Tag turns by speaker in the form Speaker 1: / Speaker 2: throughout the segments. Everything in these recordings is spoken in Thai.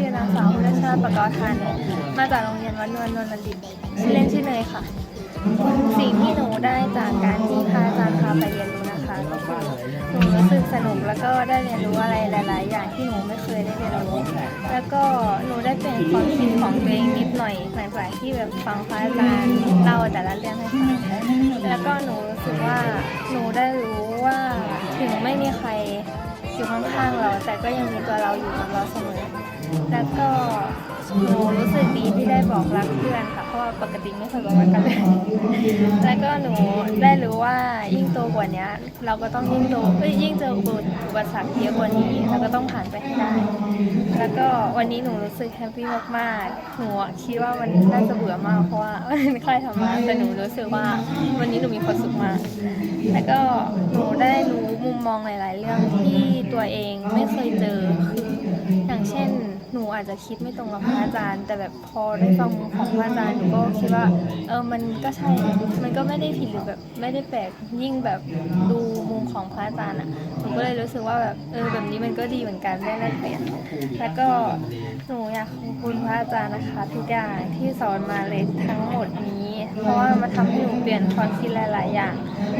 Speaker 1: ชื่อนางสาวพุทธชาติประกอบทันมาจากโรงเรียนวัดนวลนนทดิตชื่อเล่นชื่อเนยค่ะ สิ่งที่หนูได้จากการที่พระอาจารย์พาไปเรียนรู้นะคะก็คือหนูรู้สึกสนุกแล้วก็ได้เรียนรู้อะไรหลาย ๆ อย่างที่หนูไม่เคยได้เรียนรู้แล้วก็หนูได้เปลี่ยนความคิดของตัวเองนิดหน่อยหลังจากที่แบบฟังพระอาจารย์เล่าแต่ละเรื่องให้ฟังแล้วก็หนูรู้สึกว่าหนูได้รู้ว่าถึงไม่มีใคร อยู่ข้างๆเรา แต่ก็ยังมีตัวเราอยู่กับเราเสมอ แล้วก็หนูรู้สึกดีที่ได้บอกรักเพื่อนค่ะ เพราะว่าปกติไม่เคยบอกรักกันเลยแล้วก็หนูได้รู้ว่ายิ่งโตกว่านี้เราก็ต้องยิ่งโตเอ้ยยิ่งเจออุปสรรคเยอะกว่านี้เราก็ต้องผ่านไปให้ได้ แล้วก็วันนี้หนูรู้สึกแฮปปี้มากๆหนูคิดว่าวันนี้น่าจะเบื่อมากเพราะว่าไม่ค่อยทำงานแต่หนูรู้สึกว่าวันนี้หนูมีความสุขมาก แล้วก็หนูได้รู้มุมมองหลาย ๆ เรื่อง ตัวเองไม่เคยเจอคืออย่างเช่น หนู อาจจะคิดไม่ตรงกับพระอาจารย์ แต่แบบพอได้ฟังมุมของพระอาจารย์หนูก็คิดว่า เออมันก็ใช่ มันก็ไม่ได้ผิดหรือแบบไม่ได้แปลกยิ่งแบบดูมุมของพระอาจารย์อะหนูก็เลยรู้สึกว่าแบบเออแบบนี้มันก็ดีเหมือนกันได้แลกเปลี่ยนแล้วก็หนูอยากขอบคุณพระอาจารย์นะคะ ทุกอย่างที่สอนมาเลยทั้งหมดนี้ เพราะว่ามันมาทำให้หนูเปลี่ยนความคิดหลาย ๆ อย่าง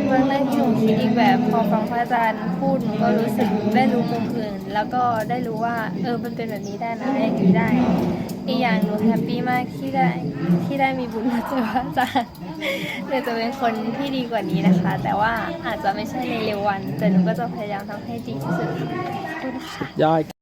Speaker 1: เมื่อแรกที่หนูคิดอีกแบบพอฟังพระอาจารย์พูดหนูก็รู้สึกได้รู้มุมอื่น แล้วก็ได้รู้ว่าเออมันเป็นแบบนี้ได้นะอย่ได้ อีกอย่างหนูแฮปปี้มากที่ได้ที่ได้มีบุญมาเจอพระอาจารย์หนูจะเป็นคนที่ดีกว่านี้นะคะ แต่ว่าอาจจะไม่ใช่ในเร็ววัน แต่หนูก็จะพยายามทำให้ดีที่สุดขอบคุณค่ะ
Speaker 2: ยอย